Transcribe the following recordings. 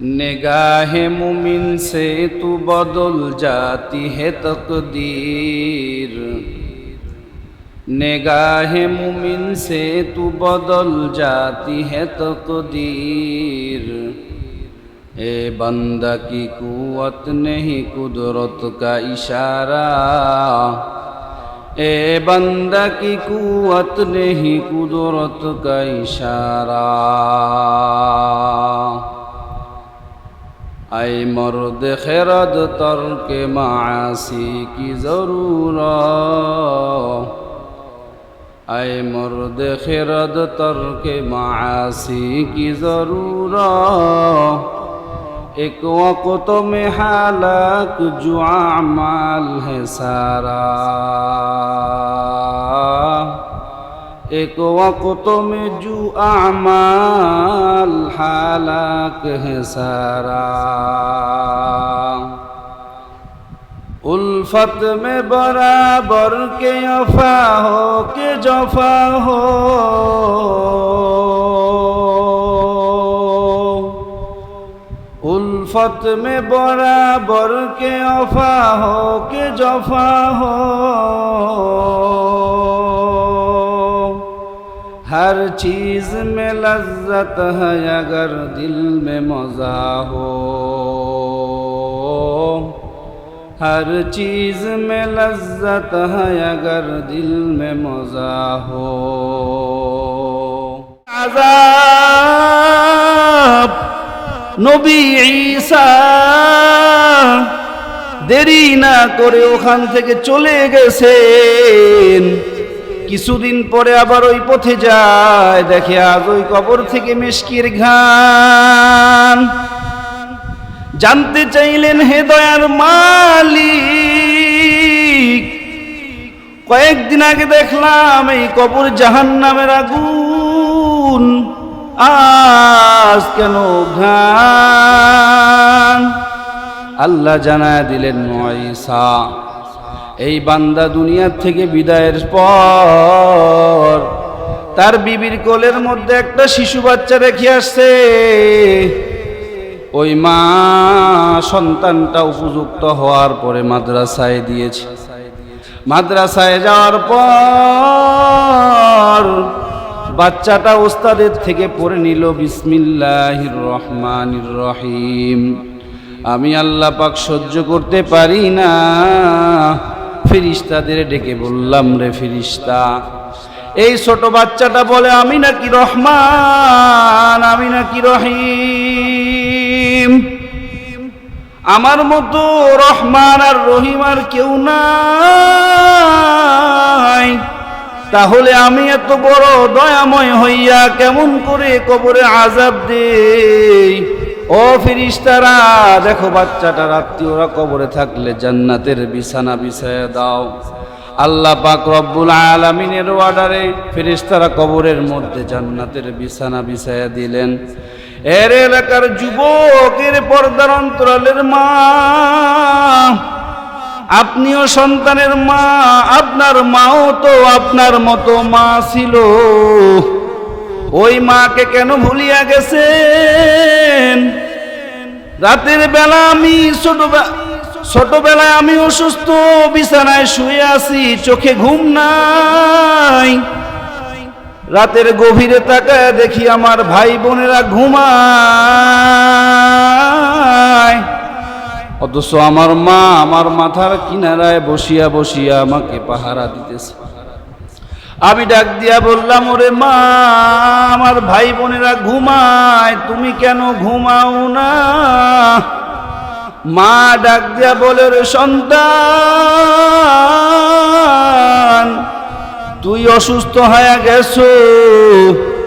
نگاہ مومن سے تو بدل جاتی ہے تقدیر نگاہ مومن سے تو بدل جاتی ہے تقدیر اے بندہ کی قوت نہیں قدرت کا اشارہ اے بندہ کی قوت نہیں قدرت کا اشارہ I মর্দ খেরদ তর্কে মাসি কি জরুর? আই মর্দ খেরদ তর্কে মাসি কি জরুর? ایک وقت میں حالک جو اعمال ہے سارا ایک وقت میں جو اعمال حالک ہے سارا الفت میں برابر کے افا ہو کے جفا ہو الفت میں برابر کے افا ہو کے جفا ہو ہر چیز میں لذت ہے اگر دل میں مزہ ہو ہر چیز میں لذت ہے اگر دل میں مزہ ہو عذاب নবী ঈসা দেরি না করে ওখান থেকে চলে গেছেন কিছুদিন পরে আবার ওই পথে যায়। দেখে আজ ওই কবর থেকে মেশকির ঘান জানতে চাইলেন, হে দয়ার মালিক, কয়েকদিন আগে দেখলাম এই কবর জাহান নামের আগুন। আজ কেন ঘান আল্লাহ জানায় দিলেন ময়সা এই বান্দা দুনিয়ার থেকে বিদায়ের পর তার বিবির কোলের মধ্যে একটা শিশু বাচ্চা রেখে আসছে। ওই মা সন্তানটা উপযুক্ত হওয়ার পরে মাদ্রাসায় দিয়েছে। মাদ্রাসায় যাওয়ার পর বাচ্চাটা ওস্তাদের থেকে পড়ে নিল, বিসমিল্লাহির রহমানির রহিম। আমি আল্লাহ পাক সহ্য করতে পারি না। ফিরিস্তাদের ডেকে বললাম, রে ফিরিস্তা, এই ছোট বাচ্চাটা বলে আমি নাকি রহমান, আমি নাকি রহিম। আমার মতো রহমান আর রহিম আর কেউ নাই। তাহলে আমি এত বড় দয়াময় হইয়া কেমন করে কবরে আজাব দেই? ও ফিরিস্তারা, দেখো বাচ্চাটা ওরা কবরে থাকলে জান্নাতের বিছানা বিছায় দাও। আল্লাহ পাক রব্বুল আলামিনের অর্ডারে ফিরিস্তারা কবরের মধ্যে জান্নাতের বিছানা বিছায়া দিলেন। এর এলাকার যুবকের পর্দার অন্তরালের মা, আপনিও সন্তানের মা, আপনার মাও তো আপনার মতো মা ছিল। ওই মাকে কেন ভুলিয়া গেছেন? রাতের বেলা আমি ছোট ছোটবেলায় আমি অসুস্থ, বিছানায় শুয়ে আছি, চোখে ঘুম নাই। রাতের গভীরে তাকায় দেখি আমার ভাই বোনেরা ঘুমায়। অথচ আমার মা আমার মাথার কিনারায় বসিয়া বসিয়া আমাকে পাহারা দিতেছে। আমি ডাক দিয়া বললাম, ওরে মা, আমার ভাই বোনেরা ঘুমায়, তুমি কেন ঘুমাও না? মা ডাক দিয়া বলে, রে সন্তান, তুই অসুস্থ হয়ে গেছো।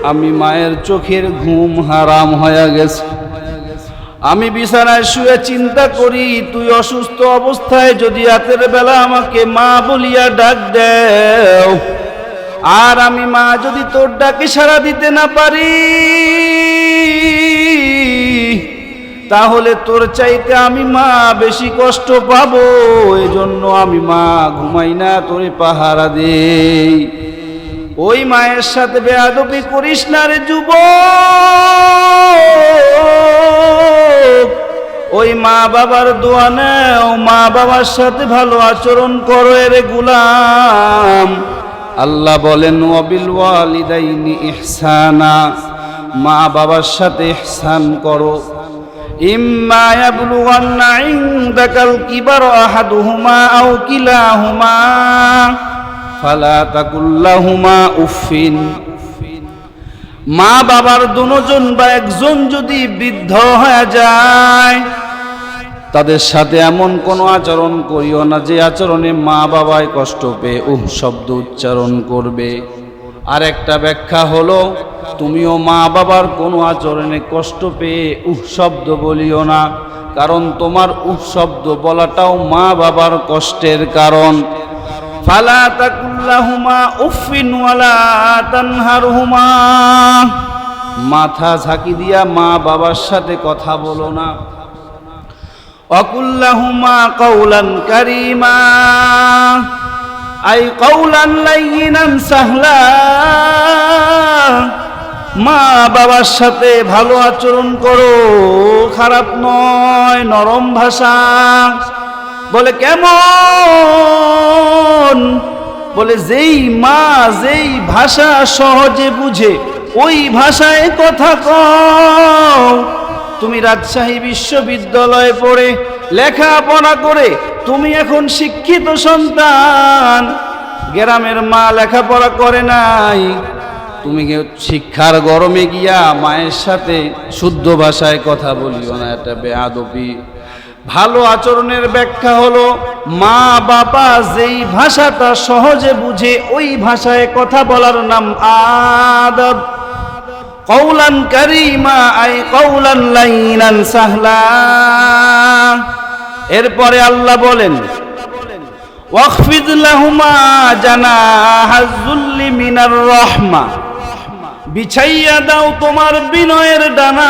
আমি মায়ের চোখের ঘুম হারাম হয়ে গেছে। আমি বিছানায় শুয়ে চিন্তা করি, তুই অসুস্থ অবস্থায় যদি রাতের বেলা আমাকে মা বলিয়া ডাক দেও আর আমি মা যদি তোর ডাকে সাড়া দিতে না পারি, তাহলে তোর চাইতে আমি মা বেশি কষ্ট পাবো। এজন্য আমি মা ঘুমাই না, তোরে পাহারা দেই। ওই মায়ের সাথে বেয়াদবি করিস না রে যুব ওই মা বাবার দোয়া নেও, মা বাবার সাথে ভালো আচরণ করো এর গুলাম। আল্লাহ বলেন, ওয়াবিল ওয়ালিদাইনি ইহসানা, মা বাবার সাথে ইহসান করো। ইম্মা ইয়াবলুগান্না ইনদাকাল কিবার আহাদুহুমা আও কিলাহুমা, ফালা তাকুল্লাহুমা উফিন মা বাবার দুজন বা একজন যদি বৃদ্ধ হয়ে যায় তাদের সাথে এমন কোনো আচরণ করিও না যে আচরণে মা বাবায় কষ্ট পেয়ে উহ শব্দ উচ্চারণ করবে। আর একটা ব্যাখ্যা হলো, তুমিও মা বাবার কোনো আচরণে কষ্ট পেয়ে উহ শব্দ বলিও না, কারণ তোমার উহ শব্দ বলাটাও মা বাবার কষ্টের কারণ। ফালা তাকুল্লাহুমা উফিন ওয়ালা তানহারহুমা। মাথা ঝাঁকি দিয়া মা বাবার সাথে কথা বলো না। অকুল্লাহুমা কৌলান কারিমা। আই কৌলান লাইনান সাহলা। মা বাবার সাথে ভালো আচরণ করো, খারাপ নয়, নরম ভাষা। বলে, কেমন? বলে, যেই মা, যেই ভাষা সহজে বুঝে, ওই ভাষায় কথা কও। তুমি রাজশাহী বিশ্ববিদ্যালয়ে পড়ে লেখাপড়া করে তুমি এখন শিক্ষিত সন্তান। গ্রামের মা লেখাপড়া করে নাই। তুমি শিক্ষার গরমে গিয়া মায়ের সাথে শুদ্ধ ভাষায় কথা বলিও না? এটা বেআদবি। ভালো আচরণের ব্যাখ্যা হলো, মা বাবা যেই ভাষাটা সহজে বুঝে ওই ভাষায় কথা বলার নাম আদব। কৌলান কারিমা, আই কৌলান লাইনান সাহলা। এরপরে আল্লাহ বলেন, ওয়াখফিদ লাহুমা জানাহাজুল্লি মিনার রহমা। বিছাইয়া দাও তোমার বিনয়ের ডানা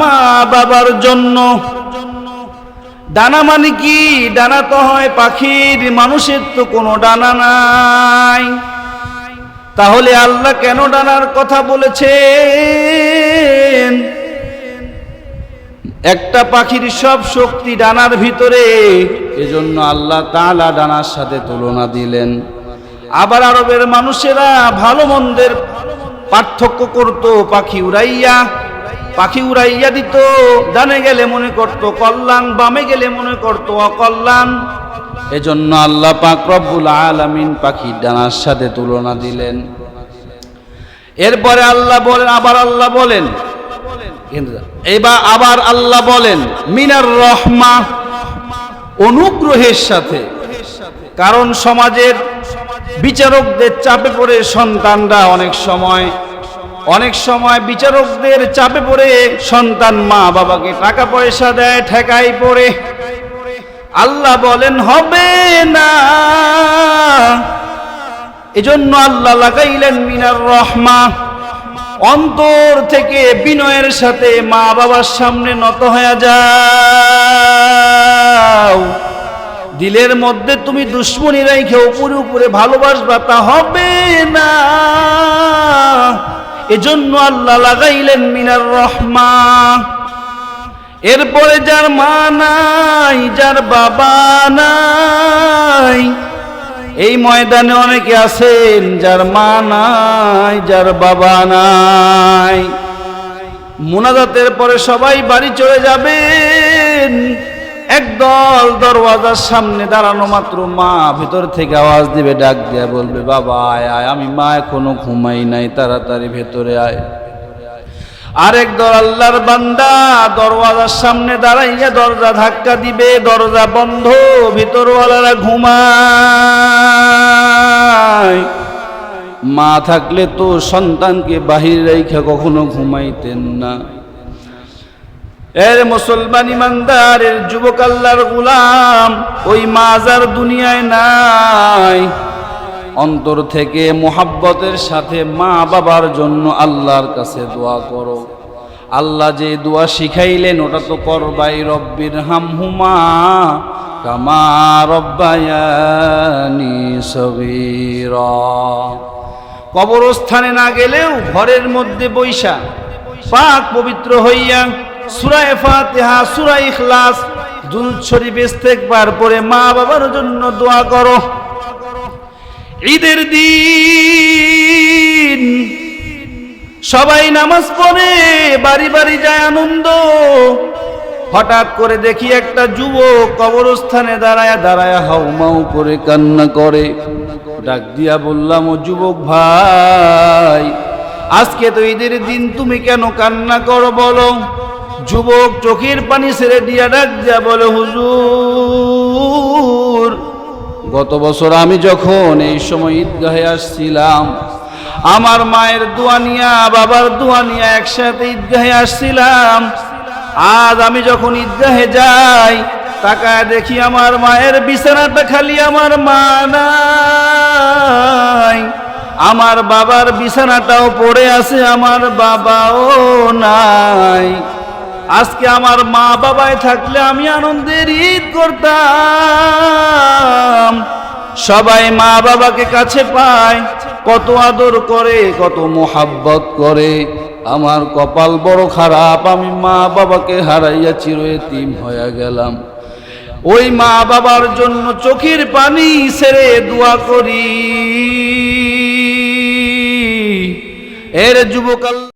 মা বাবার জন্য। ডানা মানে কি? ডানা তো হয় পাখির, মানুষের তো কোনো ডানা নাই। তাহলে আল্লাহ কেন ডানার কথা বলেছেন? একটা পাখির সব শক্তি ডানার ভিতরে, এজন্য আল্লাহ তাআলা ডানার সাথে তুলনা দিলেন। আবার আরবের মানুষেরা ভালো মন্দের পার্থক্য করত, পাখি উড়াইয়া পাখি উড়াইয়া দিত, ডানে গেলে মনে করত কল্যাণ, বামে গেলে মনে করত অকল্যাণ। এজন্য আল্লাহ পাক রব্বুল আলামিন পাখির ডানার সাথে তুলনা দিলেন। এরপরে আল্লাহ বলেন, আবার আল্লাহ বলেন। এবার আবার আল্লাহ বলেন, মিনার রহমা অনুগ্রহের সাথে। কারণ সমাজের বিচারকদের চাপে পড়ে সন্তানরা অনেক সময় অনেক সময় বিচারকদের চাপে পড়ে সন্তান মা বাবাকে টাকা পয়সা দেয় ঠেকাই পড়ে। আল্লাহ বলেন, হবে না। এজন্য আল্লাহ লাগাইলেন মিনার রহমা। অন্তর থেকে বিনয়ের সাথে মা বাবার সামনে নত হয়ে যাও। দিলের মধ্যে তুমি দুশ্মনী রেখে উপরে উপরে ভালোবাসবা, তা হবে না। এজন্য আল্লাহ লাগাইলেন মিনার রহমা। এরপরে যার মা নাই, যার বাবা নাই, এই ময়দানে অনেকে আছেন যার মা নাই, যার বাবা নাই। মুনাজাতের পরে সবাই বাড়ি চলে যাবেন। একদল দরওয়াজার সামনে দাঁড়ানো মাত্র মা, ভেতর থেকে আওয়াজ দিবে, ডাক দিয়া বলবে, বাবা, আয় আয়, আমি মা এখনও ঘুমাই নাই, তাড়াতাড়ি ভেতরে আয়। আরেক দল আল্লাহর বান্দা দরওয়াজার সামনে দাঁড়াইয়া দরজা ধাক্কা দিবে, দরজা বন্ধ, ভিতরওয়ালারা ঘুমায়। মা থাকলে তো সন্তানকে বাহির রেখে কখনো ঘুমাইতেন না। এর মুসলমান ইমানদারের যুবক আল্লাহর গুলাম, ওই মাজার দুনিয়ায় নাই। অন্তর থেকে মোহাব্বতের সাথে মা বাবার জন্য আল্লাহর কাছে দোয়া করো। আল্লাহ যে দোয়া শিখাইলেন, ওটা তো করবাই রব্বির হামহুমা, কামা রব্বায়ানি সগীরা। কবরস্থানে না গেলেও ঘরের মধ্যে বৈশা, পাক পবিত্র হইয়া সুরায় ফাতিহা, সুরায় ইখলাস দুরুদ শরীফ ইস্তেগফার পরে মা বাবার জন্য দোয়া করো। ঈদের দিন। সবাই নামাজ পড়ে, বাড়ি বাড়ি যায় আনন্দ। হঠাৎ করে দেখি একটা যুবক কবরস্থানে দাঁড়ায় দাঁড়ায় হাউমাউ করে কান্না করে। ডাক দিয়া বললাম, ও যুবক ভাই, আজকে তো ঈদের দিন, তুমি কেন কান্না করো বলো? যুবক চোখের পানি ছেড়ে দিয়া ডাক দিয়া বলে, হুজুর গত বছর আমি যখন এই সময় ঈদগাহে আসছিলাম, আমার মায়ের দোয়া নিয়া, বাবার দোয়া নিয়া একসাথে ঈদগাহে আসছিলাম। আজ আমি যখন ঈদগাহে যাই, তাকায় দেখি আমার মায়ের বিছানাটা খালি আমার মা নাই। আমার বাবার বিছানাটাও পড়ে আছে, আমার বাবাও নাই। আজকে আমার মা বাবায় থাকলে আমি আনন্দের ঈদ করতাম। সবাই মা বাবাকে কাছে পায়, কত আদর করে, কত মোহাব্বত করে। আমার কপাল বড় খারাপ, আমি মা বাবাকে হারাইয়া চির এতিম হয়ে গেলাম। ওই মা বাবার জন্য চোখের পানি ছেড়ে দোয়া করি। এর যুবকাল